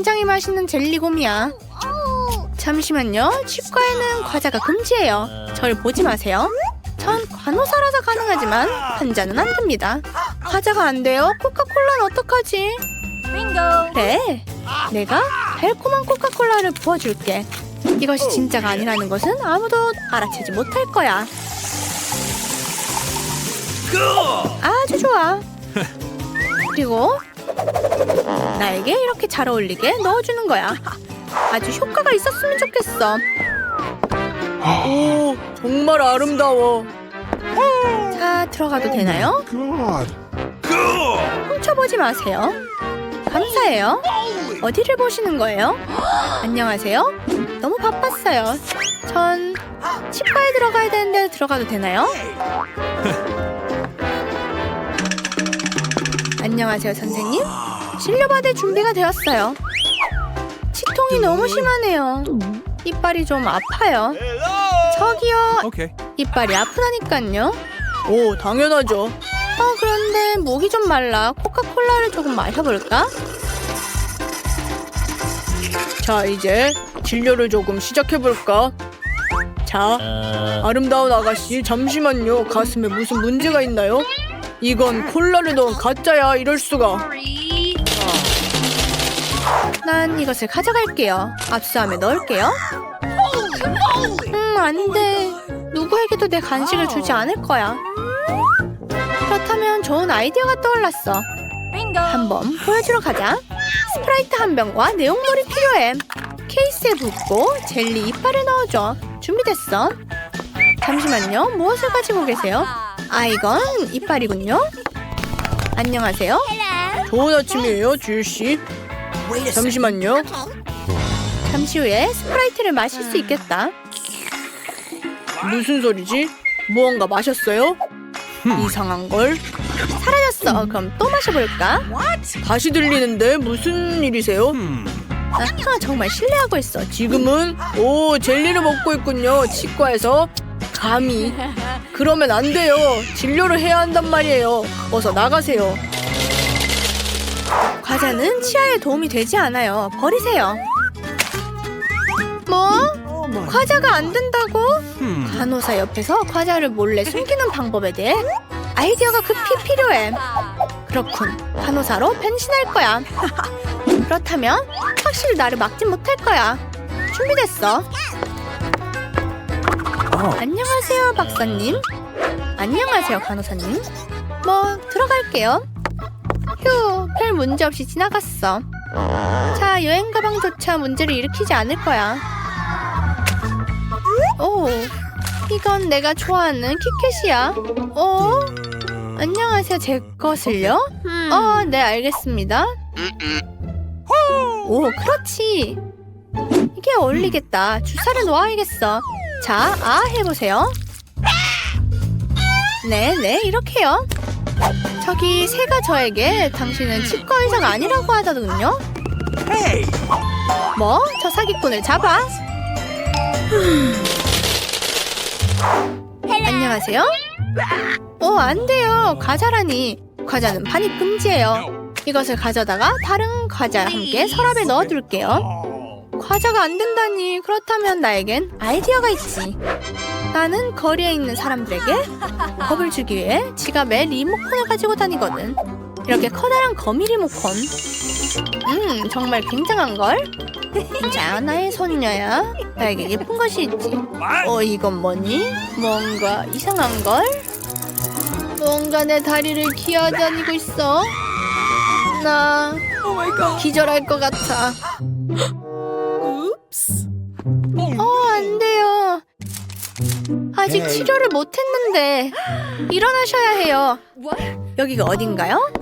굉장히 맛있는 젤리곰이야. 잠시만요. 치과에는 과자가 금지예요. 절 보지 마세요. 전 간호사라서 가능하지만 환자는 안 됩니다. 과자가 안 돼요? 코카콜라는 어떡하지? 그래. 내가 달콤한 코카콜라를 부어줄게. 이것이 진짜가 아니라는 것은 아무도 알아채지 못할 거야. 아주 좋아. 그리고 나에게 이렇게 잘 어울리게 넣어주는 거야. 아주 효과가 있었으면 좋겠어. 오, 정말 아름다워. 자, 들어가도 되나요? God. 훔쳐보지 마세요. 감사해요. 어디를 보시는 거예요? 안녕하세요. 너무 바빴어요. 전 치과에 들어가야 되는데 들어가도 되나요? 안녕하세요, 선생님. 진료받을 준비가 되었어요. 치통이 너무 심하네요. 이빨이 좀 아파요. 저기요. 이빨이 아프다니까요. 오, 당연하죠. 어, 그런데 목이 좀 말라. 코카콜라를 조금 마셔볼까? 자, 이제 진료를 조금 시작해볼까? 자, 아름다운 아가씨, 잠시만요. 가슴에 무슨 문제가 있나요? 이건 콜라를 넣은 가짜야, 이럴 수가. 난 이것을 가져갈게요. 압수함에 넣을게요. 음, 안 돼. 누구에게도 내 간식을 주지 않을 거야. 그렇다면 좋은 아이디어가 떠올랐어. 한번 보여주러 가자. 스프라이트 한 병과 내용물이 필요해. 케이스에 붓고 젤리 이빨을 넣어줘. 준비됐어. 잠시만요. 무엇을 가지고 계세요? 아, 이건 이빨이군요. 안녕하세요. 좋은 아침이에요, 주유씨. 잠시만요. 잠시 후에 스프라이트를 마실 수 있겠다. 무슨 소리지? 무언가 마셨어요? 이상한 걸. 사라졌어. 그럼 또 마셔볼까? 다시 들리는데 무슨 일이세요? 아하, 정말 신뢰하고 있어. 지금은 오 젤리를 먹고 있군요. 치과에서 감히 그러면 안 돼요. 진료를 해야 한단 말이에요. 어서 나가세요. 과자는 치아에 도움이 되지 않아요. 버리세요. 뭐? 과자가 안 된다고? 간호사 옆에서 과자를 몰래 숨기는 방법에 대해 아이디어가 급히 필요해. 그렇군. 간호사로 변신할 거야. 그렇다면 확실히 나를 막진 못할 거야. 준비됐어. 안녕하세요, 박사님. 안녕하세요, 간호사님. 뭐 들어갈게요. 휴, 별 문제 없이 지나갔어. 자, 여행 가방조차 문제를 일으키지 않을 거야. 오, 이건 내가 좋아하는 키캣이야. 어? 안녕하세요, 제 것을요? 어, 네, 알겠습니다. 오, 그렇지. 이게 어울리겠다. 주사를 놓아야겠어. 자, 아, 해보세요. 네, 네, 이렇게요. 저기 새가 저에게 당신은 치과 의사가 아니라고 하더군요. 뭐? 저 사기꾼을 잡아. 안녕하세요. 어, 안 돼요. 과자라니. 과자는 반입 금지예요. 이것을 가져다가 다른 과자 함께 서랍에 넣어둘게요. 과자가 안 된다니. 그렇다면 나에겐 아이디어가 있지. 나는 거리에 있는 사람들에게 겁을 주기 위해 지갑에 리모컨을 가지고 다니거든. 이렇게 커다란 거미 리모컨. 음, 정말 굉장한걸? 자, 나의 손녀야. 나에게 예쁜 것이 있지. 어, 이건 뭐니? 뭔가 이상한걸? 뭔가 내 다리를 기어다니고 있어. 나 기절할 것 같아. 어, 안 돼요. 아직 치료를 못 했는데 일어나셔야 해요. 여기가 어딘가요?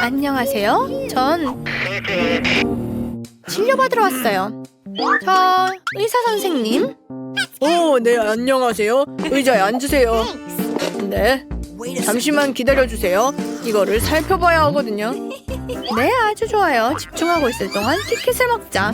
안녕하세요. 전 진료받으러 왔어요. 저 의사 선생님. 오, 네, 안녕하세요. 의자에 앉으세요. 네. 잠시만 기다려 주세요. 이거를 살펴봐야 하거든요. 네, 아주 좋아요. 집중하고 있을 동안 티켓을 먹자.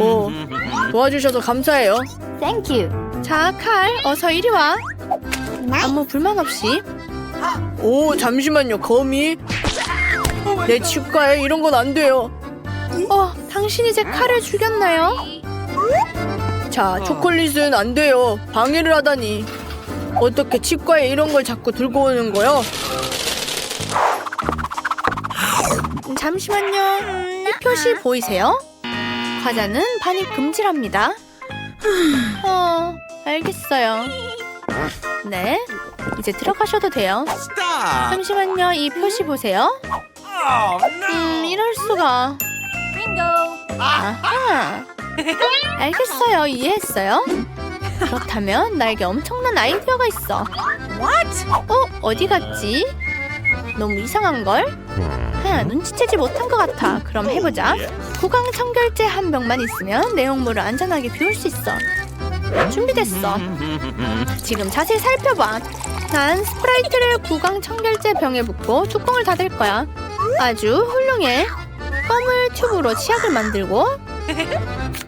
오, 도와주셔서 감사해요. Thank you. 자, 칼, 어서 이리 와. 아무 불만 없이. 오, 잠시만요, 거미. 내 치과에 이런 건 안 돼요. 어, 당신이 제 칼을 죽였나요? 자, 초콜릿은 안 돼요. 방해를 하다니. 어떻게 치과에 이런 걸 자꾸 들고 오는 거요? 잠시만요. 이 표시 보이세요? 과자는 반입 금지랍니다. 어, 알겠어요. 네, 이제 들어가셔도 돼요. 잠시만요. 이 표시 보세요. 음, 이럴 수가. 아하. 알겠어요. 이해했어요. 그렇다면 나에게 엄청난 아이디어가 있어. 어? 어디 갔지? 너무 이상한 걸? 하, 눈치채지 못한 것 같아. 그럼 해보자. 구강 청결제 한 병만 있으면 내용물을 안전하게 비울 수 있어. 준비됐어. 지금 자세히 살펴봐. 난 스프라이트를 구강 청결제 병에 붓고 뚜껑을 닫을 거야. 아주 훌륭해. 껌을 튜브로 치약을 만들고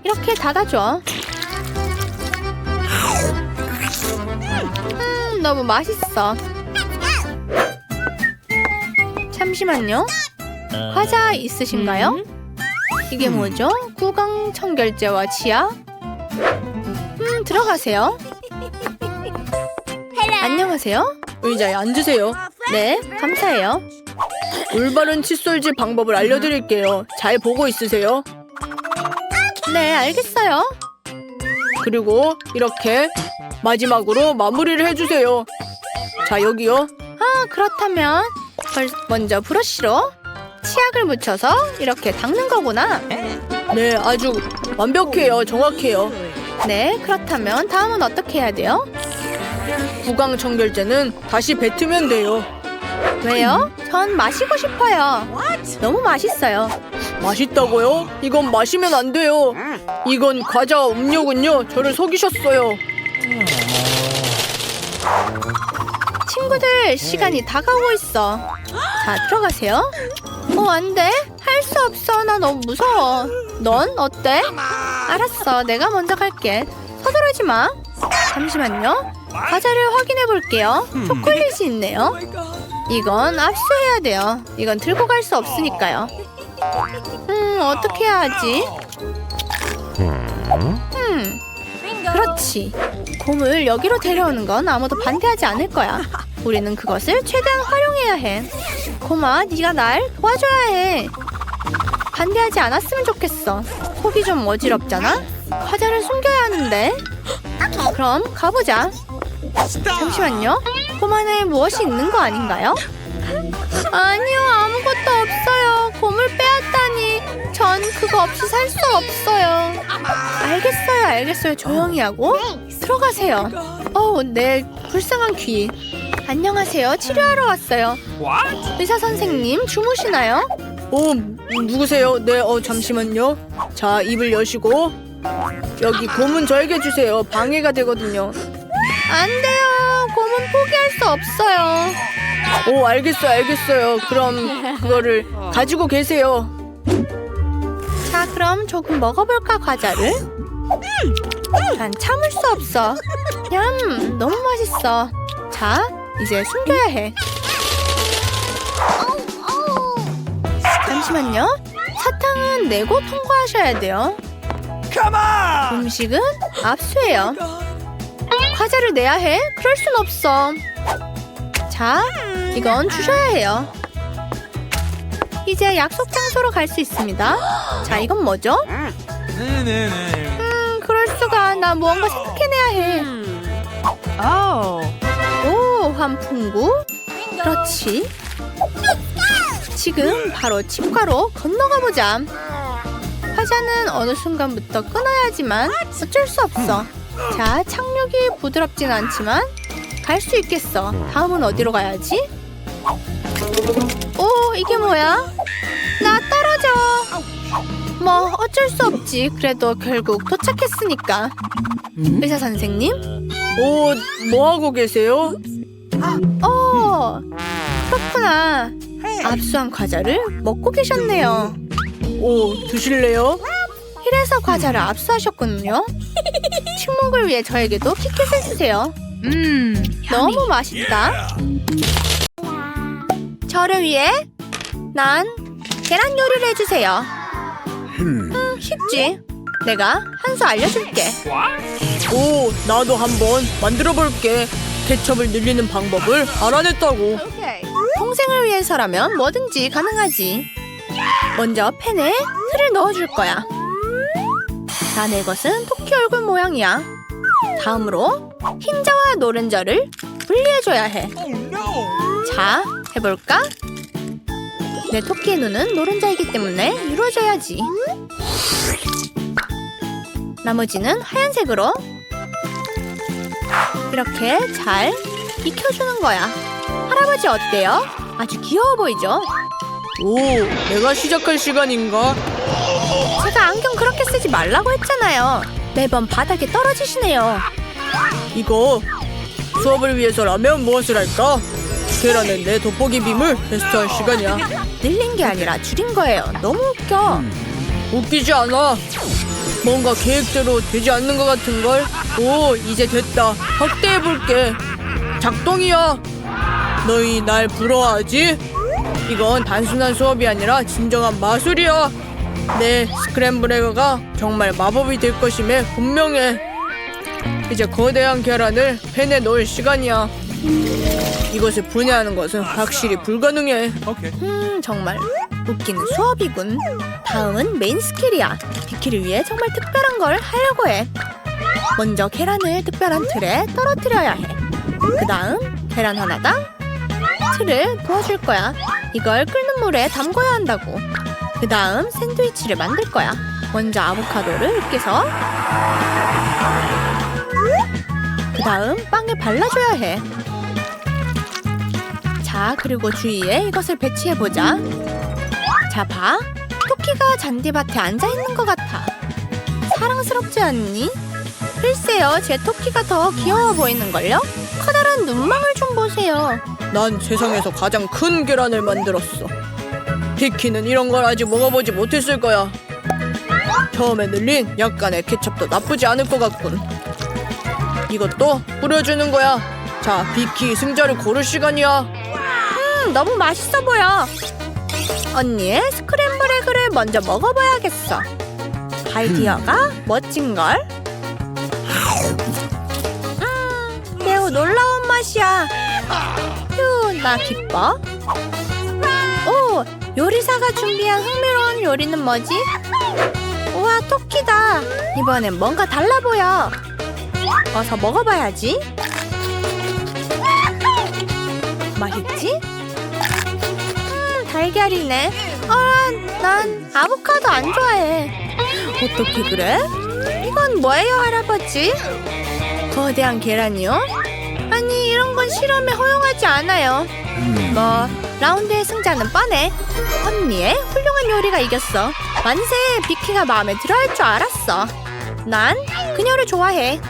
이렇게 닫아줘. 음, 너무 맛있어. 잠시만요. 과자 있으신가요? 이게 뭐죠? 구강 청결제와 치약? 음, 들어가세요. 안녕하세요. 의자에 앉으세요. 네, 감사해요. 올바른 칫솔질 방법을 알려드릴게요. 잘 보고 있으세요. 네, 알겠어요. 그리고 이렇게 마지막으로 마무리를 해주세요. 자, 여기요. 아, 그렇다면 벌- 먼저 브러쉬로 치약을 묻혀서 이렇게 닦는 거구나. 네, 아주 완벽해요. 정확해요. 네, 그렇다면 다음은 어떻게 해야 돼요? 구강 청결제는 다시 뱉으면 돼요. 왜요? 전 마시고 싶어요. 너무 맛있어요. 맛있다고요? 이건 마시면 안 돼요. 이건 과자 음료군요. 저를 속이셨어요. 친구들, 시간이 다가오고 있어. 자, 들어가세요. 어, 안 돼. 할 수 없어. 나 너무 무서워. 넌 어때? 알았어. 내가 먼저 갈게. 서두르지 마. 잠시만요. 과자를 확인해 볼게요. 초콜릿이 있네요. 이건 압수해야 돼요. 이건 들고 갈 수 없으니까요. 음, 어떻게 해야 하지? 음, 그렇지. 곰을 여기로 데려오는 건 아무도 반대하지 않을 거야. 우리는 그것을 최대한 활용해야 해. 곰아, 네가 날 도와줘야 해. 반대하지 않았으면 좋겠어. 속이 좀 어지럽잖아. 과자를 숨겨야 하는데. 그럼 가보자. 잠시만요. 곰 안에 무엇이 있는 거 아닌가요? 아니요, 아무것도 없어요. 곰을 빼앗다니. 전 그거 없이 살 수 없어요. 알겠어요, 알겠어요. 조용히 하고 들어가세요. 어우, 내 불쌍한 귀. 안녕하세요. 치료하러 왔어요. What? 의사 선생님 주무시나요? 어, 누구세요? 네, 어 잠시만요. 자, 입을 여시고 여기 곰은 저에게 주세요. 방해가 되거든요. 안 돼요. 곰은 포기할 수 없어요. 오, 알겠어요, 알겠어요. 그럼 그거를 가지고 계세요. 자, 그럼 조금 먹어볼까 과자를? 난 참을 수 없어. 냠, 너무 맛있어. 자, 이제 숨겨야 해. 잠시만요. 사탕은 내고 통과하셔야 돼요. Come on! 음식은 압수해요. 과자를 내야 해? 그럴 순 없어. 자, 이건 주셔야 해요. 이제 약속 장소로 갈 수 있습니다. 자, 이건 뭐죠? 음, 그럴 수가. 나 무언가 생각해내야 해. 오, 환풍구. 그렇지. 지금 바로 치과로 건너가 보자. 화자는 어느 순간부터 끊어야 하지만 어쩔 수 없어. 자, 착륙이 부드럽진 않지만 갈 수 있겠어. 다음은 어디로 가야지? 오, 이게 뭐야? 나 떨어져. 뭐 어쩔 수 없지. 그래도 결국 도착했으니까. 의사 선생님? 오, 뭐 하고 계세요? 어, 그렇구나. 압수한 과자를 먹고 계셨네요. 오, 드실래요? 이래서 과자를 압수하셨군요. 침묵을 위해 저에게도 키켓을 주세요. 음, 너무 맛있다. 저를 위해 난 계란 요리를 해주세요. 음, 쉽지. 내가 한 수 알려줄게. 오, 나도 한번 만들어 볼게. 케첩을 늘리는 방법을 알아냈다고. 동생을 위해서라면 뭐든지 가능하지. 먼저 팬에 틀을 넣어줄 거야. 자, 내 것은 토끼 얼굴 모양이야. 다음으로 흰자와 노른자를 분리해줘야 해. 자, 해볼까? 내 토끼의 눈은 노른자이기 때문에 이루어져야지. 나머지는 하얀색으로 이렇게 잘 익혀주는 거야. 할아버지 어때요? 아주 귀여워 보이죠? 오, 내가 시작할 시간인가? 제가 안경 그렇게 쓰지 말라고 했잖아요. 매번 바닥에 떨어지시네요. 이거 수업을 위해서라면 무엇을 할까? 계란은 내 돋보기 빔을 테스트할 시간이야. 늘린 게 아니라 줄인 거예요. 너무 웃겨. 웃기지 않아. 뭔가 계획대로 되지 않는 것 같은 걸. 오, 이제 됐다. 확대해 볼게. 작동이야. 너희 날 부러워하지? 이건 단순한 수업이 아니라 진정한 마술이야. 내 스크램블 에그가 정말 마법이 될 것임에 분명해. 이제 거대한 계란을 팬에 넣을 시간이야. 이것을 분해하는 것은 확실히 불가능해. 음, 정말 웃기는 수업이군. 다음은 메인 스킬이야. 비키를 위해 정말 특별한 걸 하려고 해. 먼저 계란을 특별한 틀에 떨어뜨려야 해. 그 다음 계란 하나당 틀을 부어줄 거야. 이걸 끓는 물에 담궈야 한다고. 그 다음 샌드위치를 만들 거야. 먼저 아보카도를 으깨서 그 다음 빵에 발라줘야 해. 자, 그리고 주위에 이것을 배치해보자. 자, 봐. 토끼가 잔디밭에 앉아 있는 것 같아. 사랑스럽지 않니? 글쎄요, 제 토끼가 더 귀여워 보이는걸요? 커다란 눈망울 좀 보세요. 난 세상에서 가장 큰 계란을 만들었어. 비키는 이런 걸 아직 먹어보지 못했을 거야. 처음에 늘린 약간의 케첩도 나쁘지 않을 것 같군. 이것도 뿌려주는 거야. 자, 비키 승자를 고를 시간이야. 음, 너무 맛있어 보여. 언니의 스크램블 에그를 먼저 먹어봐야겠어. 아이디어가 멋진걸? 음, 매우 놀라운 맛이야. 휴, 나 기뻐. 오, 요리사가 준비한 흥미로운 요리는 뭐지? 우와, 토끼다. 이번엔 뭔가 달라 보여. 어서 먹어봐야지. 맛있지? 음, 달걀이네. 아, 난 아보카도 안 좋아해. 어떻게 그래? 이건 뭐예요, 할아버지? 거대한 계란이요? 아니, 이런 건 실험에 허용하지 않아요. 뭐, 라운드의 승자는 뻔해. 언니의 훌륭한 요리가 이겼어. 만세, 비키가 마음에 들어 할 줄 알았어. 난 그녀를 좋아해.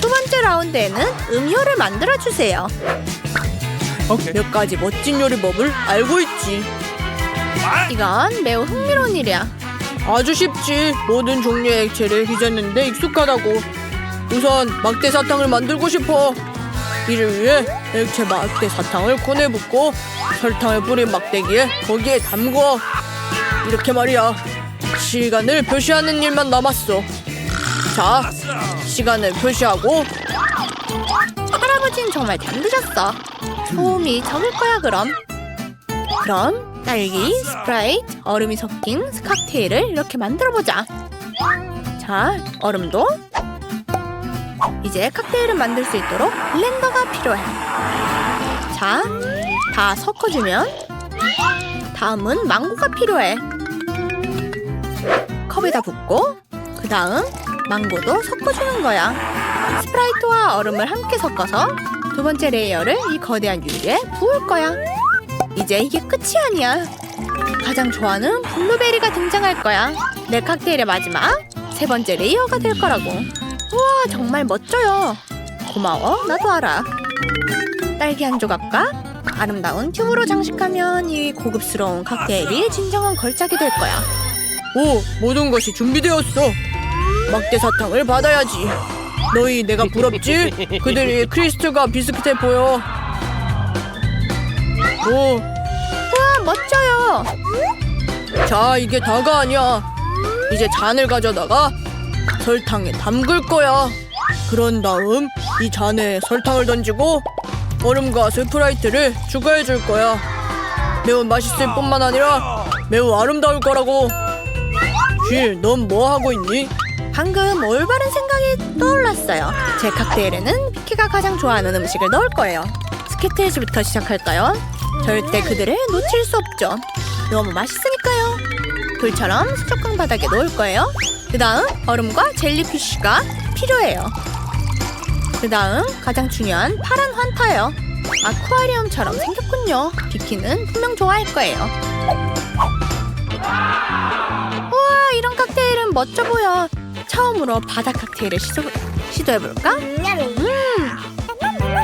두 번째 라운드에는 음료를 만들어 주세요. Okay. 몇 가지 멋진 요리법을 알고 있지. 이건 매우 흥미로운 일이야. 아주 쉽지. 모든 종류의 액체를 빚었는데 익숙하다고. 우선 막대 사탕을 만들고 싶어. 이를 위해 액체 막대 사탕을 콘에 붓고 설탕을 뿌린 막대기에 거기에 담궈. 이렇게 말이야. 시간을 표시하는 일만 남았어. 자, 시간을 표시하고 할아버지는 정말 잠드셨어. 소음이 적을 거야 그럼. 그럼 딸기, 스프라이트, 얼음이 섞인 칵테일을 이렇게 만들어 보자. 자, 얼음도 이제 칵테일을 만들 수 있도록 블렌더가 필요해. 자, 다 섞어주면 다음은 망고가 필요해. 컵에다 붓고 그 다음 망고도 섞어주는 거야. 스프라이트와 얼음을 함께 섞어서 두 번째 레이어를 이 거대한 유리에 부을 거야. 이제 이게 끝이 아니야. 가장 좋아하는 블루베리가 등장할 거야. 내 칵테일의 마지막 세 번째 레이어가 될 거라고. 우와 정말 멋져요. 고마워 나도 알아. 딸기 한 조각과 아름다운 튜브로 장식하면 이 고급스러운 칵테일이 진정한 걸작이 될 거야. 오, 모든 것이 준비되었어. 막대 사탕을 받아야지. 너희 내가 부럽지? 그들이 크리스트가 비슷해 보여. 오, 우와 멋져요. 자, 이게 다가 아니야. 이제 잔을 가져다가 설탕에 담글 거야. 그런 다음 이 잔에 설탕을 던지고 얼음과 스프라이트를 추가해 줄 거야. 매우 맛있을 뿐만 아니라 매우 아름다울 거라고. 쉴, 넌뭐 하고 있니? 방금 올바른 생각이 떠올랐어요. 제 칵테일에는 피키가 가장 좋아하는 음식을 넣을 거예요. 스키트즈부터 시작할까요? 절대 그들을 놓칠 수 없죠. 너무 맛있으니까요. 불처럼 수족관 바닥에 놓을 거예요. 그 다음 얼음과 젤리피쉬가 필요해요. 그 다음 가장 중요한 파란 환타요. 아쿠아리움처럼 생겼군요. 비키는 분명 좋아할 거예요. 우와 이런 칵테일은 멋져 보여. 처음으로 바다 칵테일을 시도, 시도해볼까? 음,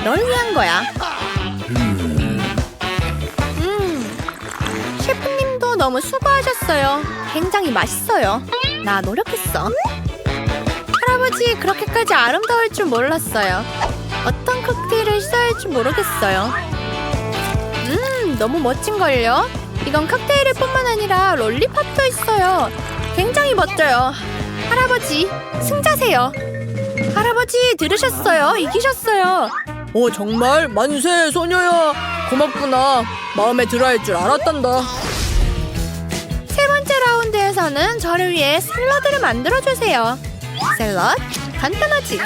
널 위한 거야. 음, 셰프님도 너무 수고하셨어요. 굉장히 맛있어요. 나 노력했어. 할아버지 그렇게까지 아름다울 줄 몰랐어요. 어떤 칵테일을 시도할 줄 모르겠어요. 음, 너무 멋진걸요? 이건 칵테일일 뿐만 아니라 롤리팝도 있어요. 굉장히 멋져요. 할아버지, 승자세요. 할아버지, 들으셨어요? 이기셨어요. 오, 정말 만세 소녀야. 고맙구나. 마음에 들어 할 줄 알았단다. 세 번째 라운드에서는 저를 위해 샐러드를 만들어주세요. 샐러드? 간단하지?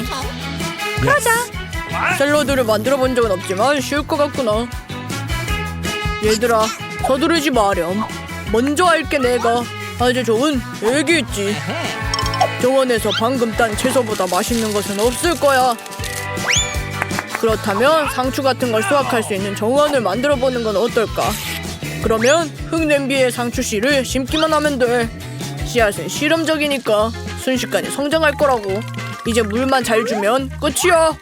그러자. 샐러드를 만들어 본 적은 없지만 쉬울 것 같구나. 얘들아, 서두르지 마렴. 먼저 할게 내가. 아주 좋은 얘기했지. 정원에서 방금 딴 채소보다 맛있는 것은 없을 거야. 그렇다면 상추 같은 걸 수확할 수 있는 정원을 만들어 보는 건 어떨까? 그러면 흙냄비에 상추 씨를 심기만 하면 돼. 씨앗은 실험적이니까 순식간에 성장할 거라고. 이제 물만 잘 주면 끝이야.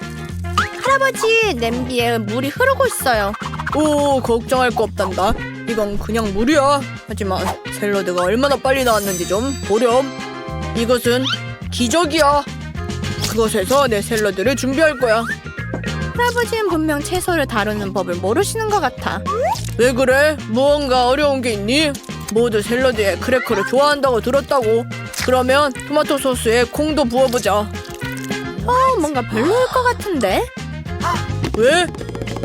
할아버지, 냄비에 물이 흐르고 있어요. 오 걱정할 거 없단다 이건 그냥 물이야 하지만 샐러드가 얼마나 빨리 나왔는지 좀 보렴 이것은 기적이야 그것에서 내 샐러드를 준비할 거야 할아버지는 분명 채소를 다루는 법을 모르시는 것 같아. 왜 그래? 무언가 어려운 게 있니? 모두 샐러드에 크래커를 좋아한다고 들었다고 그러면 토마토 소스에 콩도 부어보자 어, 뭔가 별로일 것 같은데? 왜?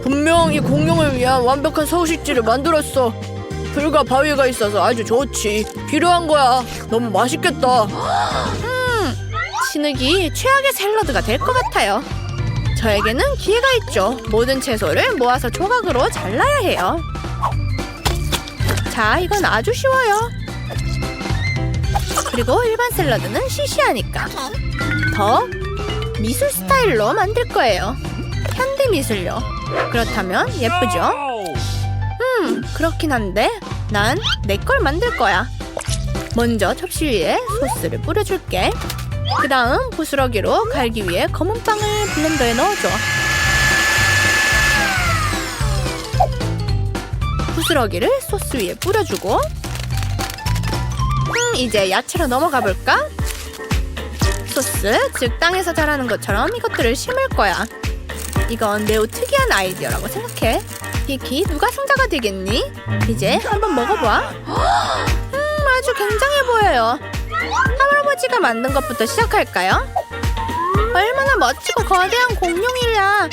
분명 이 공룡을 위한 완벽한 서식지를 만들었어 불과 바위가 있어서 아주 좋지 필요한 거야 너무 맛있겠다 진흙이 최악의 샐러드가 될 것 같아요. 저에게는 기회가 있죠. 모든 채소를 모아서 조각으로 잘라야 해요. 자, 이건 아주 쉬워요. 그리고 일반 샐러드는 시시하니까 더 미술 스타일로 만들 거예요. 현대 미술요. 그렇다면 예쁘죠? 음, 그렇긴 한데 난 내 걸 만들 거야. 먼저 접시 위에 소스를 뿌려줄게. 그 다음 부스러기로 갈기 위해 검은 빵을 블렌더에 넣어줘. 부스러기를 소스 위에 뿌려주고 음, 이제 야채로 넘어가 볼까? 소스, 즉 땅에서 자라는 것처럼 이것들을 심을 거야. 이건 매우 특이한 아이디어라고 생각해. 비키, 누가 승자가 되겠니? 이제 한번 먹어봐. 음, 아주 굉장해 보여요. 할아버지가 만든 것부터 시작할까요? 얼마나 멋지고 거대한 공룡이랴.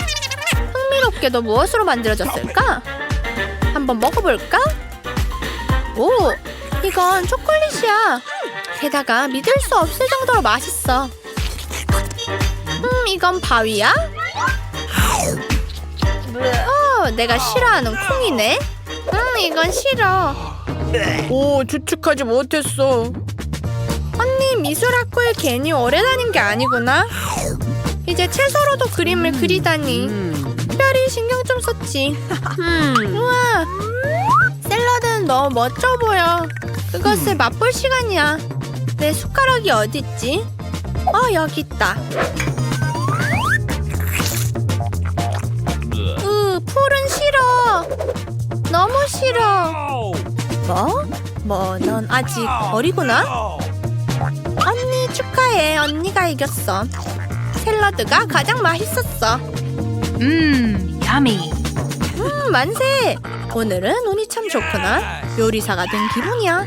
흥미롭게도 무엇으로 만들어졌을까? 한번 먹어볼까? 오, 이건 초콜릿이야. 게다가 믿을 수 없을 정도로 맛있어. 음, 이건 바위야? 어, 내가 싫어하는 콩이네. 음, 이건 싫어. 오 추측하지 못했어 언니 미술학교에 괜히 오래 다닌 게 아니구나. 이제 채소로도 그림을 그리다니. 특별히 신경 좀 썼지. 음. 우와. 샐러드는 너무 멋져 보여. 그것을 맛볼 시간이야. 내 숟가락이 어딨지? 어, 여기 있다. 으, 풀은 싫어. 너무 싫어. 뭐? 뭐, 넌 아직 어리구나? 언니 축하해. 언니가 이겼어. 샐러드가 가장 맛있었어. Mmm, yummy. 음, 만세. 오늘은 운이 참 좋구나. 요리사가 된 기분이야.